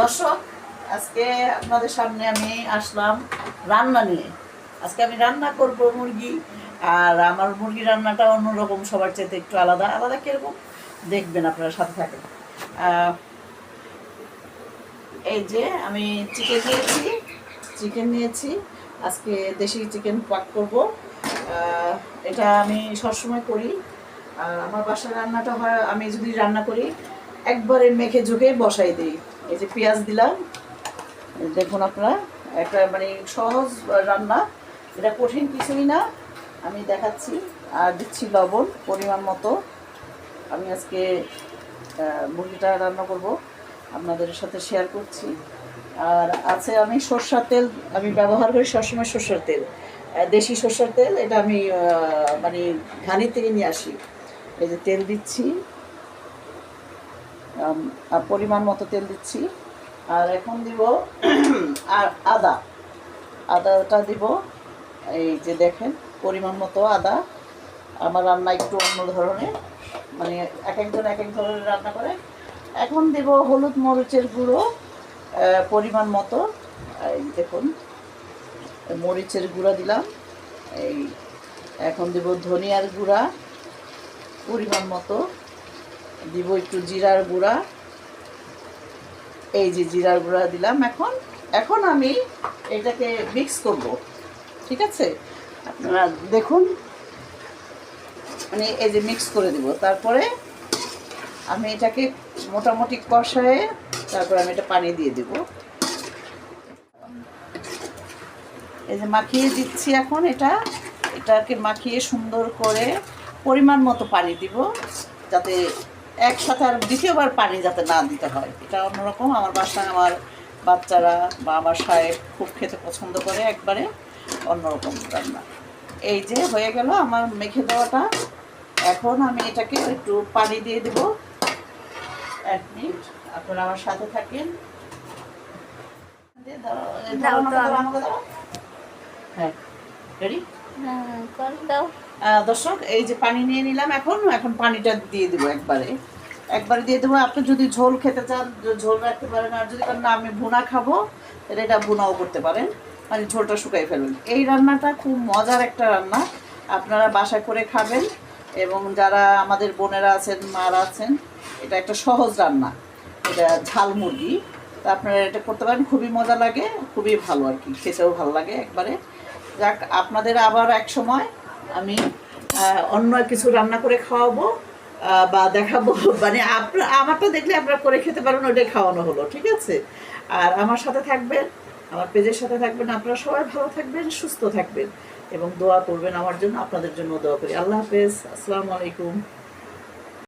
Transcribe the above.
দর্শক, আজকে আপনাদের সামনে আমি আসলাম রান্না নিয়ে। আজকে আমি রান্না করব মুরগি, আর আমার মুরগি রান্নাটা অন্যরকম, সবার চাইতে একটু আলাদা। আলাদা কীরকম? দেখবেন আপনারা সাথে থাকেন। এই যে আমি চিকেন নিয়েছি চিকেন নিয়েছি। আজকে দেশি চিকেন পাক করব। এটা আমি সবসময় করি। আমার বাসার রান্নাটা হয়, আমি যদি রান্না করি, একবারে মেখে ঝুঁকে বসাই দিই। এই যে পেঁয়াজ দিলাম, দেখুন আপনারা, একটা মানে সহজ রান্না। এটা কঠিন কিছুই না, আমি দেখাচ্ছি, আর দিচ্ছি লবণ পরিমাণ মতো। আমি আজকে মুরগিটা রান্না করব, আপনাদের সাথে শেয়ার করছি। আর আছে আমি সর্ষার তেল, আমি ব্যবহার করি সবসময় সর্ষের তেল। দেশি সর্ষের তেল, এটা আমি মানে ঘানি থেকে নিয়ে আসি। এই যে তেল দিচ্ছি। পরিমাণ মতো তেল দিচ্ছি। আর এখন দিব, আর আদা। আদাটা দিব, এই যে দেখেন, পরিমাণ মতো আদা। আমার রান্না একটু অন্য ধরনের মানে এক একজন এক এক ধরনের রান্না করে। এখন দেব হলুদ মরিচের গুঁড়ো পরিমাণ মতো। এই দেখুন, মরিচের গুঁড়া দিলাম। এই, এখন দেব ধনিয়ার গুঁড়া, পরিমাণ মতো। দিব একটু জিরার গুঁড়া। এই যে জিরার গুঁড়া দিলাম এখন। এখন আমি এটাকে মিক্স করব, ঠিক আছে? আপনারা দেখুন। মানে এই যে মিক্স করে দিব। তারপরে আমি এটাকে মোটামুটি কষায়ে তারপরে আমি এটা পানি দিয়ে দিব। এই যে মাখিয়ে দিচ্ছি এখন এটা। এটাকে মাখিয়ে সুন্দর করে পরিমাণ মতো পানি দিব, যাতে একসাথে আর দ্বিতীয়বার পানি যাতে না দিতে হয়। এটা অন্যরকম। আমার বাসায় আমার বাচ্চারা বা আমার সাহেব খুব খেতে পছন্দ করে একবারে অন্যরকম রান্না। এই যে হয়ে গেল আমার মেখে দেওয়াটা। এখন আমি এটাকে একটু পানি দিয়ে দেব। এক মিনিট। আপনারা আমার সাথে থাকেন। হ্যাঁ রেডি দর্শক এই যে পানি নিয়ে নিলাম এখন। এখন পানিটা দিয়ে দেবো একবারে। একবারে দিয়ে দেবো। আপনি যদি ঝোল খেতে চান, ঝোল রাখতে পারেন। আর যদি না আমি ভুনা খাব, তাহলে এটা ভুনাও করতে পারেন। মানে ঝোলটা শুকাই ফেলবেন এই রান্নাটা খুব মজার একটা রান্না। আপনারা বাসা করে খাবেন এবং যারা আমাদের বোনেরা আছেন, মারা আছেন, এটা একটা সহজ রান্না। এটা ঝাল মুরগি। তা আপনারা এটা করতে পারেন। খুবই মজা লাগে, খুবই ভালো আর কি। খেতেও ভালো লাগে একবারে। যাক, আপনাদের আবার এক সময় আমি অন্য কিছু রান্না করে খাওয়াবো। বা দেখাবো মানে আপনার আমারটা দেখলে আপনারা করে খেতে পারবেন ওটাই খাওয়ানো হলো, ঠিক আছে? আর আমার সাথে থাকবেন, আমার পেজের সাথে থাকবেন, আপনারা সবাই ভালো থাকবেন, সুস্থ থাকবেন এবং দোয়া করবেন আমার জন্য, আপনাদের জন্য দোয়া করি। আল্লাহ হাফেজ, আসসালামু আলাইকুম।